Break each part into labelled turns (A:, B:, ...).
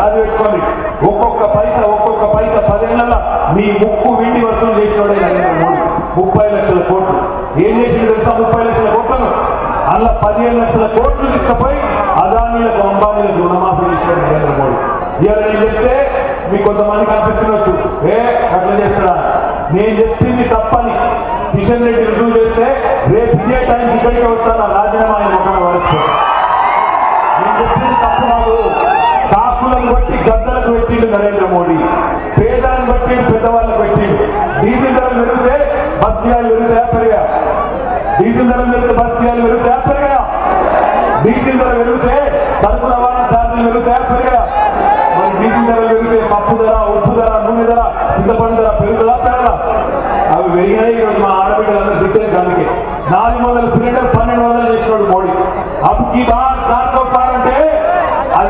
A: యాది ఒక్కొక్క పైస ఒక్కొక్క పైస పదేళ్ళ మీ ముక్కు వీటి వసూలు చేసినోడే నరేంద్ర మోడీ. ముప్పై లక్షల కోట్లు. ఏం చేసింది తెలుసా ముప్పై లక్షల కోట్లను? అలా పదిహేను లక్షల కోట్లు తీసుకుపోయి అదానీలకు అంబానీలకు రుణమాఫీ చేసినాడు నరేంద్ర మోడీ. ఇవాళ నేను చెప్తే మీకు కొంతమంది కనిపిస్తున్నట్టు. ఏ అట్లా చేస్తాడా? నేను చెప్పింది తప్పని. కిషన్ రెడ్డి రుజువు చేస్తే రేపు ఇదే టైంకి ఇక్కడికి వస్తాను నా రాజీనామా ఆయన ముఖాన వరుస్తాను నేను చెప్పింది తప్పు కాదు. కాకులను బట్టి గద్దలకు పెట్టిండు నరేంద్ర మోడీ పేదాన్ని బట్టి పెద్దవాళ్ళకు పెట్టిండు డీజిల్ ధరలు పెరిగితే బస్ కిరాలు పెరుగుతాయా పెరిగా డీజిల్ ధరలు పెరిగితే బస్ కిరాలు పెరుగుతాయా పెరిగా డీజిల్ ధర పెరిగితే సరుకు రవాణా ఛార్జీలు పెరుగుతాయా పెరిగా మరి డీజిల్ ధర పెరిగితే పప్పు ధర ఉప్పు ధర నూనె ధర చింతపండు ధర పెరుగుదా పెరగదా? అవి పెరిగినాయి ఈరోజు మా ఆడబిడ్డలందరూ తిట్టే దానికి. నాలుగు వందల సిలిండర్ పన్నెండు వందలు చేసినాడు మోడీ. అప్పుడు ఈ బాగా సో పార్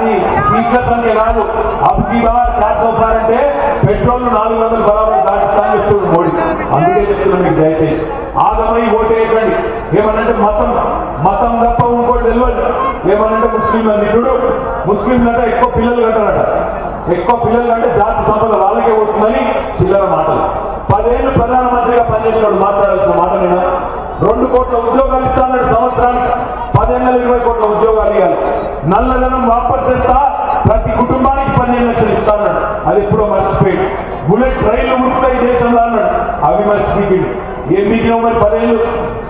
A: అంటే అది సీట్ల సంఖ్య కాదు అప్పుకి బాగా చార్ పెట్రోల్ నాలుగు వందలు బరాబర్ దాటుతా చెప్తున్నాడు మోడీ. అందుకే చెప్తున్నాను మీకు దయచేసి. ఆగమై ఓటేయకండి. ఏమనంటే మతం మతం తప్ప ఇంకోటి తెలియదు ఏమనంటే ముస్లింల ముస్లింలు అంటే ఎక్కువ పిల్లలు కంటారట ఎక్కువ పిల్లలు అంటే జాతి సంపద వాళ్ళకే వస్తుందని చిల్లర మాటలు. పదేళ్ళు ప్రధానమంత్రిగా పనిచేసినాడు మాట్లాడాల్సిన మాట నేను? రెండు కోట్ల ఉద్యోగాలు ఇస్తానన్నాడు సంవత్సరానికి. పదేళ్ళ ఇరవై కోట్ల ఉద్యోగాలు ఇవ్వాలి. నల్లధనం వాపస్ చేస్తా ప్రతి కుటుంబానికి పన్నెండు లక్షలు ఇస్తాడు అది ఎప్పుడో మర్చిపోయి బుల్లెట్ రైళ్ళు ఉరుకుతాయి దేశంలో అన్నాడు. అవి మర్చిపోయింది ఏం పీకినావు మరి పదేళ్ళు.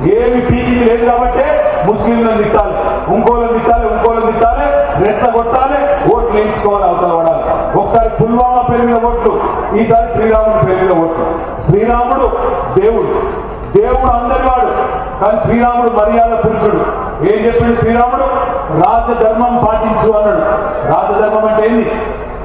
A: ఏమి పీకింది లేదు కాబట్టి ముస్లింలను తిట్టాలి. ఇంకోళ్ళని తిట్టాలి ఇంకోళ్ళని తిట్టాలి. రెచ్చగొట్టాలి. ఓట్లు వేయించుకోవాలి అవతల పడాలి. ఒకసారి పుల్వామా పెరిగిన ఓట్లు. ఈసారి శ్రీరాముడు పెరిగిన ఓట్లు. శ్రీరాముడు దేవుడు. దేవుడు అందరివాడు. కానీ శ్రీరాముడు మర్యాద పురుషుడు. ఏం చెప్పిండు శ్రీరాముడు? రాజధర్మం పాటించు అన్నాడు. రాజధర్మం అంటే ఏంది?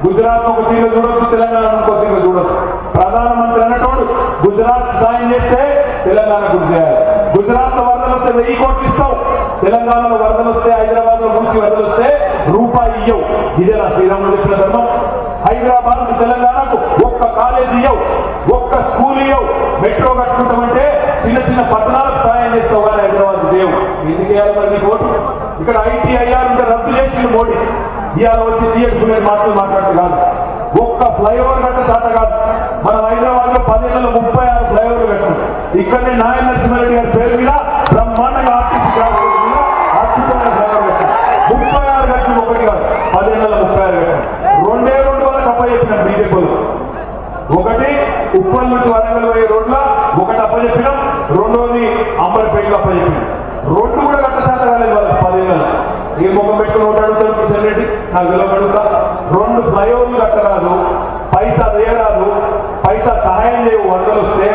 A: గుజరాత్ ఒక తీరు చూడొచ్చు తెలంగాణ ఇంకో తీరు చూడొచ్చు. ప్రధానమంత్రి అన్నటోడు గుజరాత్ సాయం చేస్తే తెలంగాణ గురి చేయాలి. గుజరాత్లో వరదలు వస్తే వెయ్యి కోట్లు ఇస్తావు. తెలంగాణలో వరదలు వస్తే హైదరాబాద్లో మూసి వరదలు వస్తే రూపాయి ఇయ్యవు. ఇదే నా శ్రీరాముడు చెప్పిన ధర్మం. హైదరాబాద్ తెలంగాణకు ఒక్క కాలేజీ ఇయ్యవు ఒక్క స్కూల్ ఇయ్యవు. మెట్రో కట్టుకుంటామంటే చిన్న చిన్న పట్టణాలకు సాయం చేస్తావు కానీ హైదరాబాద్ దేవు ఎందుకు వేయాలి మరి నీకు ఓటు? ఇక్కడ ఐటీఐఆర్ ఉంటే రద్దు చేసింది మోడీ. ఇవాళ వచ్చి తీయకునే మాటలు మాట్లాడితే కాదు. ఒక్క ఫ్లైఓవర్ కంటే తాత కాదు. మనం హైదరాబాద్లో పదిహేను ముప్పై ఆరు ఫ్లైఓవర్లు కట్టాం. ఇక్కడనే నారాయణ నరసింహారెడ్డి గారి పేరు మీద బ్రహ్మాండంగా ఆర్టీసీ గ్రామం అద్భుతమైన ఫ్లైఓవర్ కట్టాం. ముప్పై ఆరు కట్టిన ఒకటి కాదు. పదిహేను ముప్పై ఆరు కట్టాం. రెండే రెండు వల్ల తప్ప చెప్పిన బీజేపీలో ఒకటి ఉప్పల్ నుంచి వరంగల్ పోయే రోడ్ల ఒకటి అప్పచెప్పినాం రెండోది అంబర్పేటలో అప్పచెప్పినాం రెండు కూడా కట్ట శాతం కాలేదు వాళ్ళకి ఏ ముఖం పెట్టుకుని ఒకటి కిషన్ రెడ్డి. నాకు తెలియబడుతా రెండు ఫ్లైఓవర్లు కట్టరాదు పైసా వేయరాదు పైసా సహాయం లేవు వరదలు వస్తే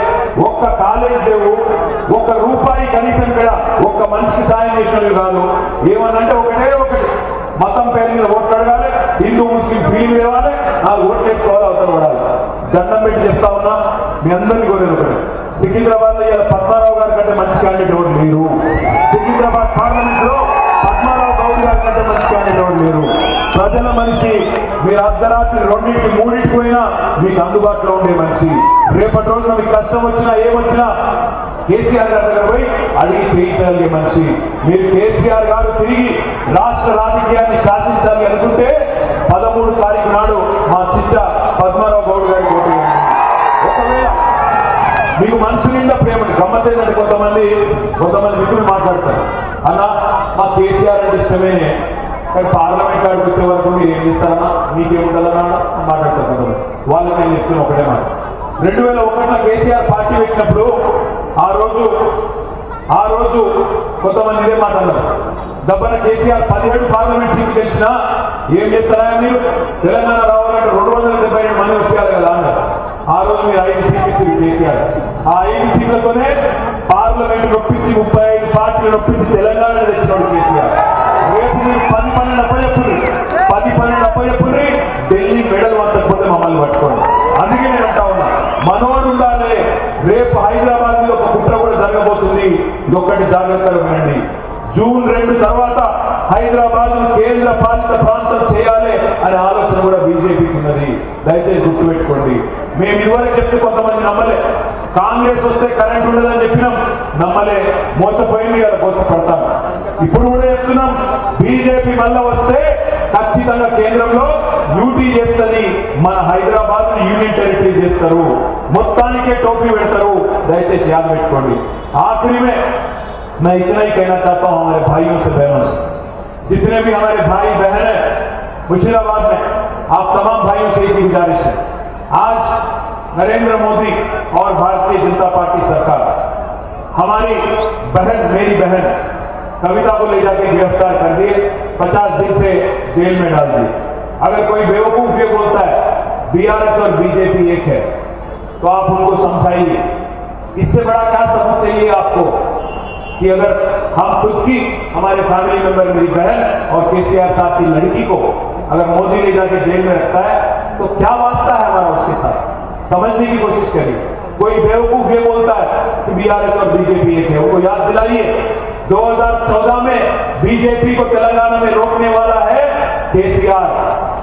A: ఒక్క కాలేజ్ లేవు ఒక్క రూపాయి కనీసం కూడా ఒక్క మనిషికి సాయం చేసినవి కాదు. ఏమనంటే ఒకటే ఒకటి. మతం పేరు మీద ఓట్లు అడగాలి హిందూ ముస్లిం ఫీల్ లేవాలి నాకు ఓట్లు వేసుకోవాలి అవతల పడాలి. దండం పెట్టి చెప్తా ఉన్నా మీ అందరినీ కోరేది ఒకటి. సికింద్రాబాద్లో ఇలా పద్మారావు గారి కంటే మంచి క్యాండిడేట్ ఒకటి మీరు సికింద్రాబాద్ పార్లమెంట్లో గౌడ్ మంచి లేరు. ప్రజల మనిషి మీరు అర్ధరాత్రి రెండింటి మూడింటి పోయినా మీకు అందుబాటులో ఉండే మనిషి. రేపటి రోజున మీకు కష్టం వచ్చినా ఏమొచ్చినా కేసీఆర్ గారి దగ్గర పోయి అడిగి చేయించగలిగే మనిషి. మీరు కేసీఆర్ గారు తిరిగి రాష్ట్ర రాజకీయాన్ని శాసించాలి అనుకుంటే పదమూడు తారీఖు నాడు మా చిచ్చ పద్మారావు గౌడ్ గారికి ఓటు ఒకవేళ మీకు మనసు నిండా ప్రేమ గమ్మత్ కొంతమంది కొంతమంది మిత్రులు మాట్లాడతారు. అన్న మా కేసీఆర్ అంటే ఇష్టమే. కానీ పార్లమెంట్ కాడికి వచ్చే వరకు మీరు ఏం చేస్తారన్నా మీకేముంటుందన్నా మాట్లాడతారు. వాళ్ళకి నేను చెప్తున్నా ఒకటే మాట. రెండు వేల ఒకటిలో కేసీఆర్ పార్టీ పెట్టినప్పుడు ఆ రోజు ఆ రోజు కొంతమంది ఇదే మాట అన్నారు. దబ్బన కేసీఆర్ పదిహేడు పార్లమెంట్ సీట్లు గెలిచినా ఏం చేస్తారా మీరు? తెలంగాణ రావాలంటే రెండు వందల డెబ్బై ఏడు మంది ఒప్పారు కదా అన్నారు. ఆ రోజు మీరు ఐదు సీట్లు ఇచ్చింది కేసీఆర్. ఆ ఐదు సీట్లతోనే పార్లమెంట్ నొప్పించి ముప్పై ఐదు పార్టీలు నొప్పించి తెలంగాణ మనోడు ఉండాలి రేపు హైదరాబాద్లో ఒక కుట్ర కూడా జరగబోతుంది. ఇదొక్కటి జాగ్రత్తలు వినండి. జూన్ రెండు తర్వాత హైదరాబాద్ కేంద్ర పాలిత ప్రాంతం చేయాలి అనే ఆలోచన కూడా బీజేపీకి ఉన్నది. దయచేసి గుర్తుపెట్టుకోండి. మేము ఇదివరకు చెప్తే కొంతమంది నమ్మలే. కాంగ్రెస్ వస్తే కరెంట్ ఉండదని చెప్పినాం. నమ్మలే. మోసపోయింది కదా మోసపడతాం. ఇప్పుడు కూడా చెప్తున్నాం. బీజేపీ మళ్ళా వస్తే کیندر لو لوٹی جیس کری حیدرآباد میں یونین ٹیریٹری جیس کروں متانی کے ٹوپی میں رہوں دہی شیال میں آخری میں میں اتنا ہی کہنا چاہتا ہوں ہمارے بھائیوں سے بہنوں سے جتنے بھی ہمارے بھائی بہن ہیں مشیدہباد میں آپ تمام بھائیوں سے یہ گزارش ہے. آج نریندر مودی اور بھارتی جنتا پارٹی سرکار، ہماری بہن، میری بہن کبتا کو لے جا کے گرفتار کر لیے پچاس دن سے جیل میں ڈال دی۔ اگر کوئی بیوقوف یہ بولتا ہے بی آر ایس اور بی جے پی ایک ہے، تو آپ ان کو سمجھائیے۔ اس سے بڑا کیا سبب چاہیے آپ کو؟ کہ اگر ہم خود کی ہمارے فیملی ممبر میری بہن اور کے سی آر صاحب کی لڑکی کو اگر مودی نے جا کے جیل میں رکھتا ہے، تو کیا واسطہ ہے ہمارا اس کے ساتھ؟ سمجھنے کی کوشش کریے کوئی بیوقوف یہ بولتا ہے کہ بی آر ایس اور بی جے پی ایک ہے، ان کو یاد دلائیے۔ دو ہزار چودہ میں بی جے پی کو تلنگانہ میں روکنے والا ہے کے سی آر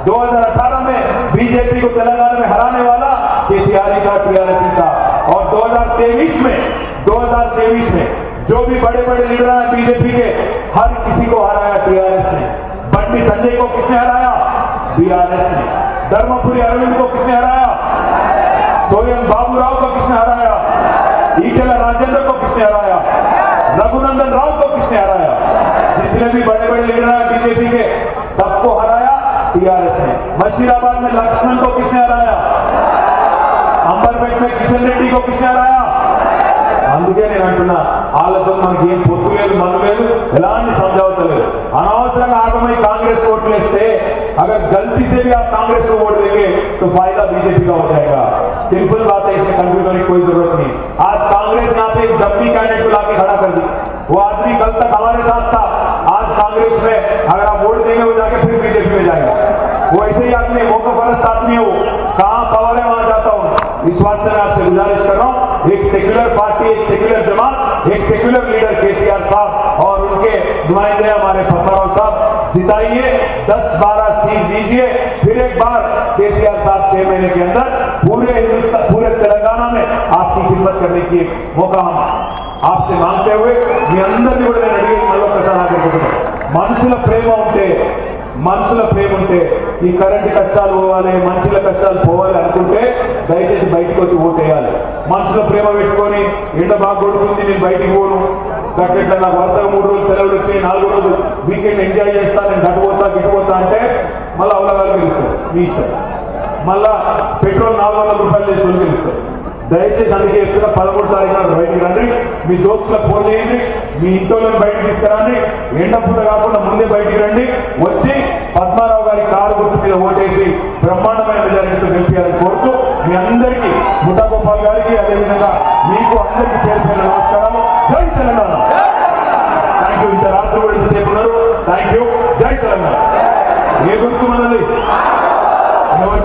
A: دو ہزار اٹھارہ میں بی جے پی کو تلنگانہ میں ہرانے والا کے سی آر کا ٹی آر ایس کا۔ اور دو ہزار تیئیس میں دو ہزار تیئیس میں جو بھی بڑے بڑے لیڈر ہیں بی جے پی کے، ہر کسی کو ہرایا ٹی آر ایس نے۔ بنڈی سنجے کو کس نے ہرایا؟ بی آر ایس نے۔ دھرم پوری کو کس نے ہرایا؟ سورین بابو راؤ کو کس نے ہرایا؟ जितने भी बड़े बड़े लीडर हैं बीजेपी के सबको हराया टीआरएस ने मशीराबाद में लक्ष्मण को किसने हराया अंबरपेट में किशन रेड्डी को किसने हराया అందుకే నేను అంటున్నా వాళ్ళతో మనకి ఏం పొత్తు లేదు మన లేదు ఎలాంటి समझौता లేదు అనవసరంగా ఆగమై कांग्रेस वोट लेते अगर गलती से भी आप कांग्रेस को वोट देंगे तो फायदा बीजेपी का हो जाएगा सिंपल बात है इसमें कंफ्यूज होने की कोई जरूरत नहीं आज कांग्रेस यहाँ पे एक डब्बी कैंडिडेट को लाके खड़ा कर दी वो आदमी कल तक हमारे साथ था आज اگر آپ ووٹ دیں گے، وہ جا کے پھر بی جے پی میں جائے گا وہ ایسے ہی آدمی موقع فرض ساتھ نہیں ہو۔ کہاں پاور ہے، وہاں جاتا ہوں۔ اس واسطے میں آپ سے گزارش کر رہا ہوں، ایک سیکولر پارٹی ایک سیکولر جماعت، ایک سیکولر لیڈر کے سی آر صاحب اور ان کے نمائندے ہمارے پتھراؤ صاحب۔ جتائیے، دس بارہ سیٹ دیجیے پھر ایک بار کے سی آر صاحب چھ مہینے کے اندر پورے ఆస్తి మాంతే మీ అందరినీ కూడా నేను అడిగేది మళ్ళొక్కసారి ఆకట్టుకుంటాను మనుషుల ప్రేమ ఉంటే మనుషుల ప్రేమ ఉంటే ఈ కరెంటు కష్టాలు పోవాలి మనుషుల కష్టాలు పోవాలి అనుకుంటే దయచేసి బయటకు వచ్చి ఓటేయాలి మనుషుల ప్రేమ పెట్టుకొని ఎండ బాగా కొడుతుంది నేను బయటికి పోను. గట్టిట్లా నాకు వరుసగా మూడు రోజులు సెలవులు వచ్చి నాలుగు రోజులు వీకెండ్ ఎంజాయ్ చేస్తా నేను గట్టుపోతా గిట్టుపోతా అంటే మళ్ళీ అవలగాలు పిలుస్తారు మీ ఇష్టం. మళ్ళా పెట్రోల్ నాలుగు వందల రూపాయలు చేసి పిలుస్తారు దయచేసి అందుకే ఎక్కడ పదమూడు తారీఖు నాడు బయటికి రండి. మీ దోస్తులకు ఫోన్ చేయండి. మీ ఇంట్లో బయటకు తీసుకురండి. ఎండ పూట కాకుండా ముందే బయటికి రండి. వచ్చి పద్మారావు గారి కారు గుర్తు మీద ఓటేసి బ్రహ్మాండమైన మెజారిటీతో గెలిపించాలని కోరుతూ మీ అందరికీ ముఠా గారికి అదేవిధంగా మీకు అందరికీ పేరు పేరు నమస్కారాలు. జై తెలంగాణ! థ్యాంక్ యూ ఇంత రాత్రి కూడా ఇంతసేపు ఉన్నారు. థ్యాంక్ యూ జై తెలంగాణ! ఏ గుర్తు మనది? ఎవరు